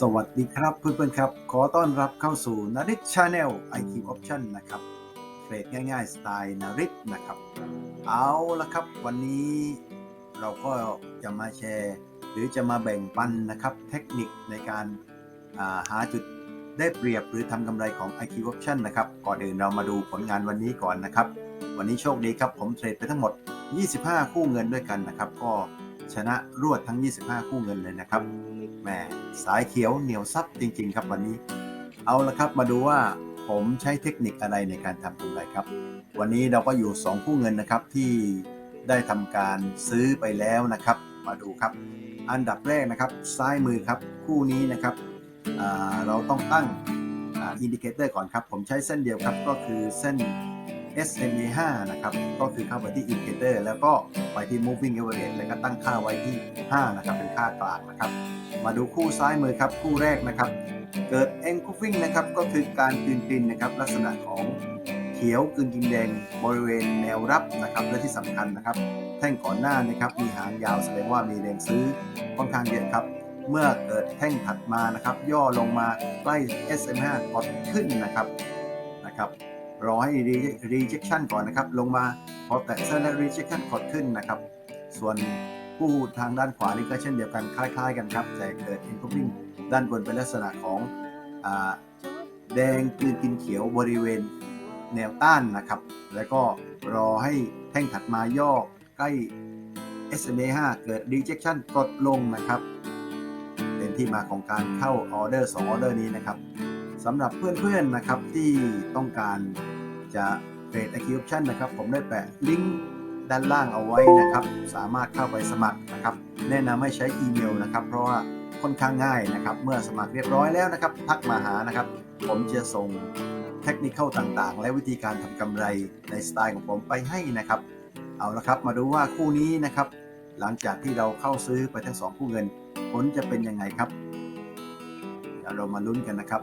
สวัสดีครับเพื่อนๆครับ ขอต้อนรับเข้าสู่นาริ c ชาแนล IQ Option นะครับเทรดง่ายๆ สไตล์นารินะครับ เอาละครับ วันนี้เราก็จะมาแชร์ หรือจะมาแบ่งปันนะครับ เทคนิคในการาหาจุดได้เปรียบหรือทำกำไรของ IQ Option นะครับ ก่อนอื่นเรามาดูผลงานวันนี้ก่อนนะครับ วันนี้โชคดีครับผมเทรดไปทั้งหมด 25 คู่เงินด้วยกันนะครับ ก็ ชนะรวดทั้ง 25 คู่เงินเลยนะครับแหมสายเขียวเหนียวซับจริง ๆ ครับวันนี้ เอาละครับมาดูว่าผมใช้เทคนิคอะไรในการทำกำไรครับ วันนี้เราก็อยู่ 2 คู่เงินนะครับที่ได้ทำการซื้อไปแล้วนะครับ มาดูครับ อันดับแรกนะครับ ซ้ายมือครับคู่นี้นะครับเราต้องตั้งอินดิเคเตอร์ก่อนครับ ผมใช้เส้นเดียวครับก็คือเส้น SMA 5นะครับ ก็คือเข้าไปที่ Indicator แล้วก็ไปที่ Moving Average แล้วก็ตั้งค่าไว้ที่ 5 นะครับ เป็นค่ากลางนะครับ มาดูคู่ซ้ายมือครับ คู่แรกนะครับ เกิด Engulfing นะครับ ก็คือการกลืนกินนะครับ ลักษณะของเขียวกลืนกินแดงบริเวณแนวรับนะครับ และที่สำคัญนะครับ แท่งก่อนหน้านะครับ มีหางยาวแสดงว่ามีแรงซื้อค่อนข้างเยอะครับเมื่อเกิดแท่งถัดมานะครับ ย่อลงมาใกล้ SM5 กดขึ้นนะครับนะครับ รอให้ re- rejection ก่อนนะครับ ลงมาพอแตะเส้นและ rejection กดขึ้นนะครับ ส่วนผู้ทางด้านขวานี่ก็เช่นเดียวกันคล้าย ๆ กันครับ แต่เกิด incoming ด้านบนเป็นลักษณะของอาแดงกลืนกินเขียวบริเวณแนวต้านนะครับ แล้วก็รอให้แท่งถัดมาย่อใกล้ SMA 5เกิด rejection กดลงนะครับ เป็นที่มาของการเข้าออเดอร์2ออเดอร์นี้นะครับ สำหรับเพื่อนๆนะครับที่ต้องการจะเทรด IQ Option นะครับ ผมได้แปะลิงก์ด้านล่างเอาไว้นะครับ สามารถเข้าไปสมัครนะครับ แนะนำให้ใช้อีเมลนะครับ เพราะว่าค่อนข้างง่ายนะครับ เมื่อสมัครเรียบร้อยแล้วนะครับ ทักมาหานะครับ ผมจะส่งเทคนิคต่างๆ และวิธีการทำกำไรในสไตล์ของผมไปให้นะครับ เอาละครับมาดูว่าคู่นี้นะครับ หลังจากที่เราเข้าซื้อไปทั้งสองคู่เงินผลจะเป็นยังไงครับเรามาลุ้นกันนะครับ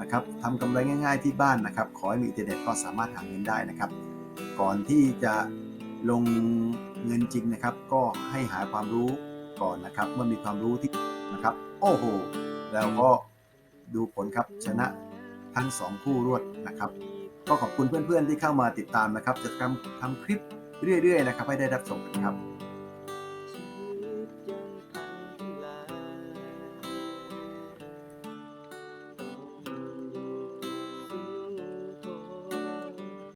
นะครับทำกำไรง่ายๆที่บ้านนะครับ ขอให้มีอินเทอร์เน็ตก็สามารถหาเงินได้นะครับ ก่อนที่จะลงเงินจริงนะครับ ก็ให้หาความรู้ก่อนนะครับ เมื่อมีความรู้ที่นะครับ โอ้โห แล้วก็ดูผลครับชนะทั้ง 2 คู่รวดนะครับ ก็ขอบคุณเพื่อนๆที่เข้ามาติดตามนะครับ จะทำทำคลิปเรื่อยๆนะครับ ให้ได้รับชมกันครับ